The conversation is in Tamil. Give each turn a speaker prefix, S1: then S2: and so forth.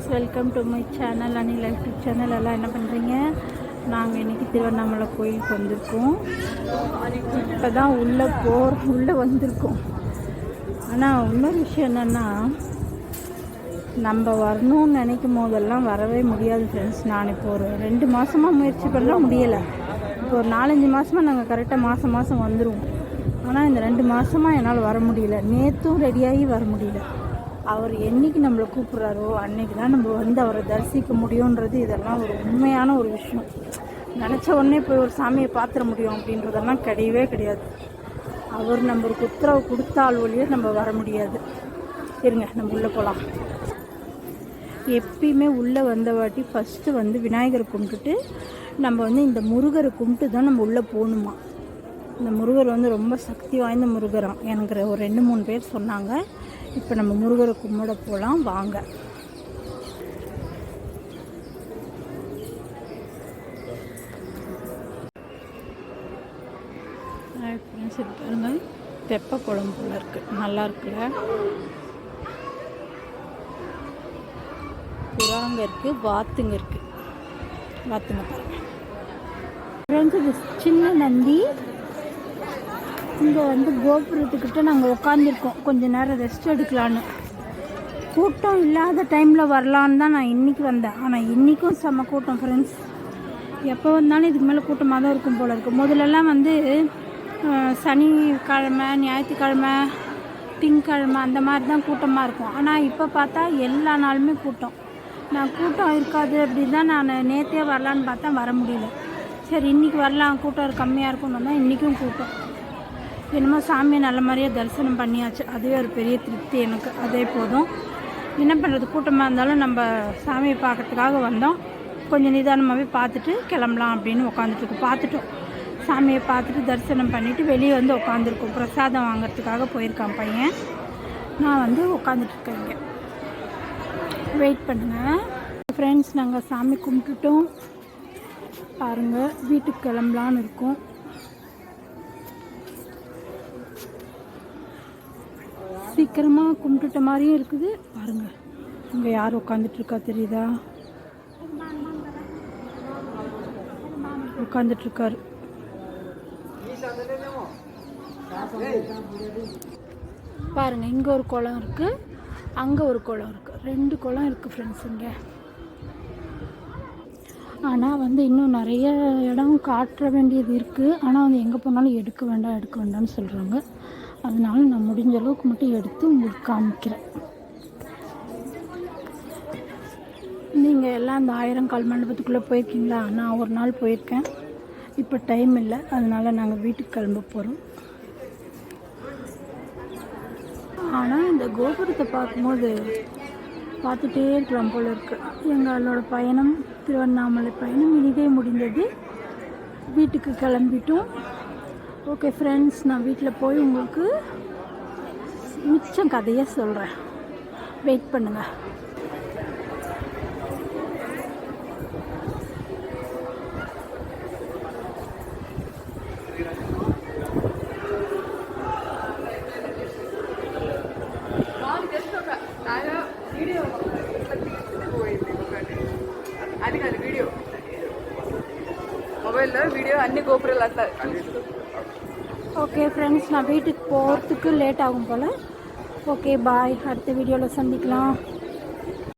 S1: Friends welcome to my channel Anil YouTube channel எல்லாம் என்ன பண்ணுறீங்க நாங்கள் இன்றைக்கி திருவண்ணாமலை கோயிலுக்கு வந்திருக்கோம். இப்போ தான் உள்ளே போகிற உள்ளே வந்திருக்கோம். ஆனால் இன்னொரு விஷயம் என்னென்னா நம்ம வரணும்னு நினைக்கும் போதெல்லாம் வரவே முடியாது ஃப்ரெண்ட்ஸ் நான் இப்போ ஒரு ரெண்டு மாதமாக முயற்சி பண்ண முடியலை. இப்போ ஒரு நாலஞ்சு மாதமாக நாங்கள் கரெக்டாக மாதம் மாதம் வந்துடுவோம் ஆனால் இந்த ரெண்டு மாதமாக என்னால் வர முடியல. நேற்றும் ரெடியாகி வர முடியல. அவர் என்னைக்கு நம்மளை கூப்பிட்றாரோ அன்னைக்கு தான் நம்ம வந்து அவரை தரிசிக்க முடியுன்றது இதெல்லாம் ஒரு உண்மையான ஒரு விஷயம். நினச்ச உடனே போய் ஒரு சாமியை பார்த்துட முடியும் அப்படின்றதெல்லாம் கிடையவே கிடையாது. அவர் நம்மளுக்கு உத்தரவு கொடுத்தால் ஒழிய நம்ம வர முடியாது. இருங்க நம்ம உள்ளே போகலாம் எப்பயுமே உள்ளே வந்த வாட்டி ஃபஸ்ட்டு வந்து விநாயகரை கும்பிட்டுட்டு நம்ம வந்து இந்த முருகரை கும்பிட்டு தான் நம்ம உள்ளே போகணுமா? இந்த முருகர் வந்து ரொம்ப சக்தி வாய்ந்த முருகராம் எனக்கு ஒரு ரெண்டு மூணு பேர் சொன்னாங்க. இப்போ நம்ம முருகரை கும்பிட போகலாம் வாங்க. தெப்ப குழம்பு போல் இருக்குது நல்லா இருக்குல்ல? புறாங்க இருக்குது வாத்துங்க இருக்குது வாத்துங்க பாருங்க. சின்ன நந்தி. இங்கே வந்து கோபுரத்துக்கிட்ட நாங்கள் உட்காந்துருக்கோம் கொஞ்ச நேரம் ரெஸ்ட் எடுக்கலான்னு. கூட்டம் இல்லாத டைமில் வரலான்னு தான் நான் இன்றைக்கி வந்தேன். ஆனால் இன்றைக்கும் செம்ம கூட்டம் ஃப்ரெண்ட்ஸ் எப்போ வந்தாலும் இதுக்கு மேலே கூட்டமாக தான் இருக்கும் போல் இருக்குது முதல்லலாம் வந்து சனிக்கிழமை ஞாயிற்றுக்கிழமை திங்கக்கிழமை அந்த மாதிரி தான் கூட்டமாக இருக்கும். ஆனால் இப்போ பார்த்தா எல்லா நாளுமே கூட்டம். நான் கூட்டம் இருக்காது அப்படின்னு தான் நான் நேற்றே வரலான்னு பார்த்தா வர முடியல. சரி இன்றைக்கி வரலாம். கூட்டம் கம்மியாக இருக்கும்னு தான் இன்றைக்கும் கூட்டம். என்னமோ சாமியை நல்ல மாதிரியாக தரிசனம் பண்ணியாச்சு. அதுவே ஒரு பெரிய திருப்தி எனக்கு. அதே போதும். என்ன பண்ணுறது கூட்டமாக இருந்தாலும் நம்ம சாமியை பார்க்கறதுக்காக வந்தோம். கொஞ்சம் நிதானமாகவே பார்த்துட்டு கிளம்பலாம் அப்படின்னு உட்காந்துட்டுருக்கோம் பார்த்துட்டோம். சாமியை பார்த்துட்டு தரிசனம் பண்ணிவிட்டு வெளியே வந்து உட்காந்துருக்கோம் பிரசாதம் வாங்குறதுக்காக போயிருக்கான் பையன். நான் வந்து உட்காந்துட்ருக்கேன் இங்கே. வெயிட் பண்ணுங்கள் ஃப்ரெண்ட்ஸ் நாங்கள் சாமி கும்பிட்டுட்டோம். பாருங்கள் வீட்டுக்கு கிளம்பலான்னு இருக்கோம். சீக்கிரமாக கும்பிட்டுட்ட மாதிரியும் இருக்குது. பாருங்க. அங்கே யார் உட்காந்துட்டு இருக்கா தெரியுதா? உட்காந்துட்டு இருக்காரு பாருங்க இங்கே ஒரு குளம் இருக்கு. அங்கே ஒரு குளம் இருக்கு. ரெண்டு குளம் இருக்கு ஃப்ரெண்ட்ஸ் இங்கே. ஆனால் வந்து இன்னும் நிறைய இடம் காட்ட வேண்டியது இருக்குது ஆனால் வந்து எங்கே போனாலும் எடுக்க வேண்டாம் எடுக்க வேண்டாம்னு சொல்கிறாங்க அதனால நான் முடிஞ்ச அளவுக்கு மட்டும் எடுத்து உங்களுக்கு காமிக்கிறேன். நீங்கள் எல்லாம் அந்த ஆயிரம் கால் மண்டபத்துக்குள்ளே போயிருக்கீங்களா? நான் ஒரு நாள் போயிருக்கேன். இப்போ டைம் இல்லை. அதனால் நாங்கள் வீட்டுக்கு கிளம்ப போகிறோம் ஆனால் இந்த கோபுரத்தை பார்க்கும்போது பார்த்துட்டே இருக்கலாம் போல் இருக்குது எங்களோட பயணம் திருவண்ணாமலை பயணம் இனிதே முடிந்தது. வீட்டுக்கு கிளம்பிட்டோம். ஓகே ஃப்ரெண்ட்ஸ் நான் வீட்டில் போய் உங்களுக்கு மிச்சம் கதையை சொல்கிறேன். வெயிட் பண்ணுங்கள்
S2: అన్ని గోపురాలు అట్లా
S1: ஓகே ஃப்ரெண்ட்ஸ் நான் வீட்டுக்கு போகிறதுக்கு லேட் ஆகும் போல் ஓகே பாய் அடுத்த வீடியோவில் சந்திக்கலாம்